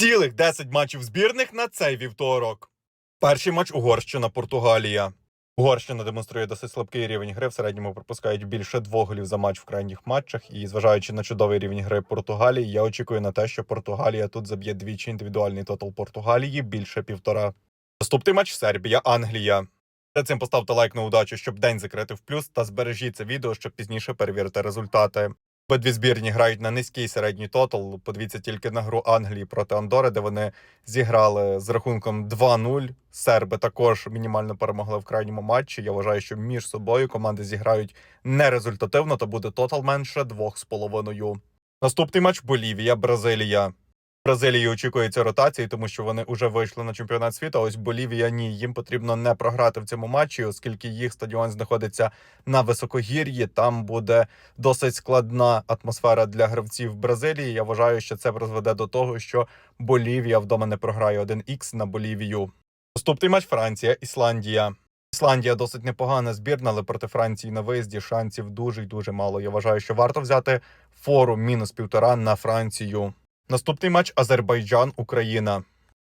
Цілих 10 матчів збірних на цей вівторок. Перший матч Угорщина Португалія. Угорщина демонструє досить слабкий рівень гри. В середньому пропускають більше двох голів за матч в крайніх матчах. І зважаючи на чудовий рівень гри Португалії, я очікую на те, що Португалія тут заб'є двічі індивідуальний тотал Португалії більше півтора. Наступний матч Сербія, Англія. Перед цим поставте лайк на удачу, щоб день закрити в плюс, та збережіть це відео, щоб пізніше перевірити результати. Обидві збірні грають на низький середній тотал. Подивіться тільки на гру Англії проти Андори, де вони зіграли з рахунком 2-0. Серби також мінімально перемогли в крайньому матчі. Я вважаю, що між собою команди зіграють нерезультативно, то буде тотал менше 2,5. Наступний матч Болівія, Бразилія. Бразилії очікується ротації, тому що вони вже вийшли на чемпіонат світу. а Ось Болівія ні. Їм потрібно не програти в цьому матчі, оскільки їх стадіон знаходиться на високогір'ї. Там буде досить складна атмосфера для гравців Бразилії. Я вважаю, що це призведе до того, що Болівія вдома не програє 1х на Болівію. Наступний матч Франція, Ісландія. Ісландія досить непогана збірна, але проти Франції на виїзді шансів дуже й дуже мало. Я вважаю, що варто взяти фору мінус півтора на Францію. Наступний матч Азербайджан, Україна.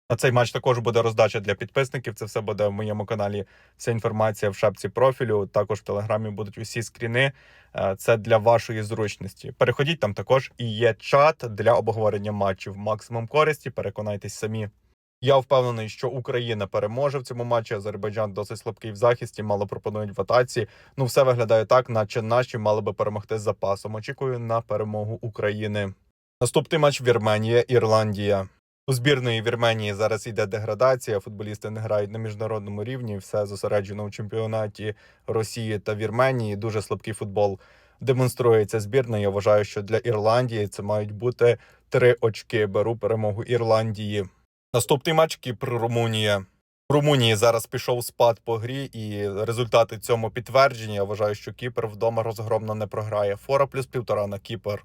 На цей матч також буде роздача для підписників. Це все буде в моєму каналі. Вся інформація в шапці профілю. Також в телеграмі будуть усі скріни. Е, Це для вашої зручності. Переходіть там також і є чат для обговорення матчів. Максимум користі. Переконайтесь самі. Я впевнений, що Україна переможе в цьому матчі. Азербайджан досить слабкий в захисті, мало пропонують в атаці. Ну, все виглядає так, наче наші мали би перемогти з запасом. Очікую на перемогу України. Наступний матч Вірменія, Ірландія. У збірної Вірменії зараз йде деградація. Футболісти не грають на міжнародному рівні. Все зосереджено у чемпіонаті Росії та Вірменії. Дуже слабкий футбол демонструється збірна. Я вважаю, що для Ірландії це мають бути три очки. Беру перемогу Ірландії. Наступний матч Кіпр Румунія. В Румунії зараз пішов спад по грі, і результати цьому підтверджені. Я вважаю, що Кіпр вдома розгромно не програє. Фора плюс півтора на Кіпр.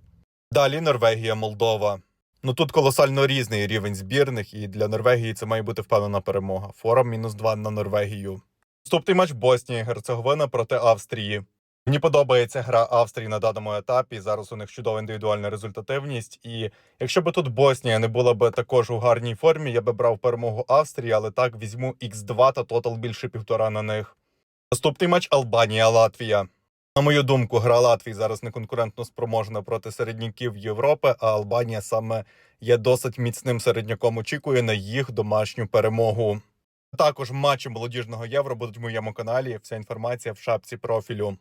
Далі Норвегія, Молдова. Ну тут колосально різний рівень збірних, і для Норвегії це має бути впевнена перемога. Фора мінус 2 на Норвегію. Наступний матч Боснія і Герцеговина проти Австрії. Мені подобається гра Австрії на даному етапі. Зараз у них чудова індивідуальна результативність. І якщо би тут Боснія не була би також у гарній формі, я би брав перемогу Австрії, але так візьму Х2 та тотал більше півтора на них. Наступний матч Албанія, Латвія. На мою думку, гра Латвії зараз не конкурентно спроможна проти середняків Європи, а Албанія саме є досить міцним середняком. Очікує на їх домашню перемогу. Також матчі молодіжного євро будуть в моєму каналі. Вся інформація в шапці профілю.